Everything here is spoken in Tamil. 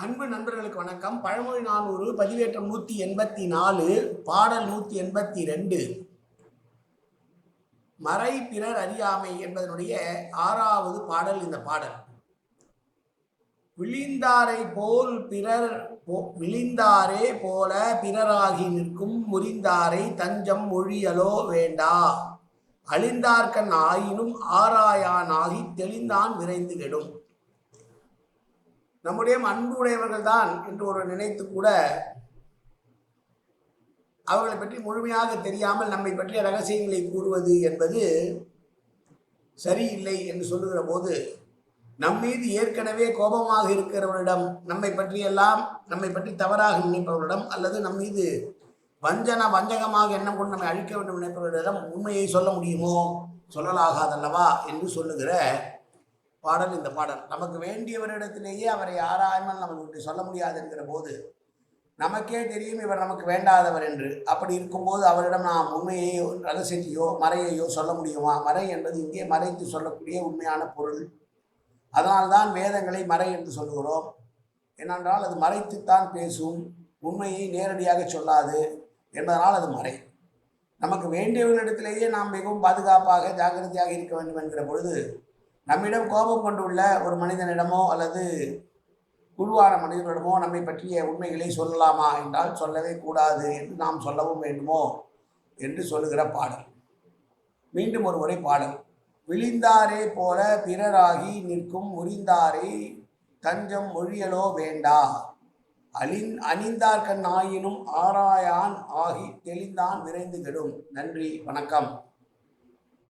அன்பு நண்பர்களுக்கு வணக்கம். பழமொழி நானூறு பதிவேற்றம் நூற்றி எண்பத்தி நாலு பாடல் நூற்றி எண்பத்தி ரெண்டு மறை பிறர் அறியாமை என்பதனுடைய ஆறாவது பாடல் இந்த பாடல். விழிந்தாரை போல் பிறர் போ- விழிந்தாரே போல பிறராகி நிற்கும் முறிந்தாரை தஞ்சம் மொழியலோ வேண்டா. அழிந்தார்கண் ஆயினும் ஆராயானாகி தெளிந்தான் விரைந்து கெடும். நம்முடைய அன்பு உடையவர்கள் தான் என்று ஒரு நினைத்து கூட அவர்களை பற்றி முழுமையாக தெரியாமல் நம்மை பற்றிய ரகசியங்களை கூறுவது என்பது சரியில்லை என்று சொல்லுகிற போது நம் மீது ஏற்கனவே கோபமாக இருக்கிறவரிடம் நம்மை பற்றியெல்லாம் நம்மை பற்றி தவறாக நினைப்பவரிடம் அல்லது நம் மீது வஞ்சன வஞ்சகமாக எண்ணம் கொண்டு நம்மை அழிக்க வேண்டும் நினைப்பவர்களிடம் உண்மையை சொல்ல முடியுமோ? சொல்லலாகாதல்லவா? என்று சொல்லுகிற பாடல் இந்த பாடல். நமக்கு வேண்டியவரிடத்திலேயே அவரை ஆராயாமல் நமக்கு சொல்ல முடியாது என்கிற போது நமக்கே தெரியும் இவர் நமக்கு வேண்டாதவர் என்று. அப்படி இருக்கும்போது அவரிடம் நாம் உண்மையையோ ரகசியத்தையோ மறையையோ சொல்ல முடியுமா? மறை என்பது இங்கே மறைத்து சொல்லக்கூடிய உண்மையான பொருள். அதனால்தான் வேதங்களை மறை என்று சொல்லுகிறோம். ஏனென்றால் அது மறைத்துத்தான் பேசும் உண்மையை நேரடியாக சொல்லாது என்பதனால் அது மறை. நமக்கு வேண்டியவர்களிடத்திலேயே நாம் மிகவும் பாதுகாப்பாக ஜாக்கிரதையாக இருக்க வேண்டும் என்கிற பொழுது நம்மிடம் கோபம் கொண்டுள்ள ஒரு மனிதனிடமோ அல்லது குழுவான மனிதர்களிடமோ நம்மை பற்றிய உண்மைகளை சொல்லலாமா என்றால் சொல்லவே கூடாது என்று நாம் சொல்லவும் வேண்டுமோ என்று சொல்லுகிற பாடல். மீண்டும் ஒரு முறை பாடல். விழிந்தாரே போல பிறராகி நிற்கும் முறிந்தாரை தஞ்சம் மொழியலோ வேண்டா. அழிந் அணிந்தார்கண் ஆயினும் ஆராயான் ஆகி தெளிந்தான் விரைந்து கெடும். நன்றி வணக்கம்.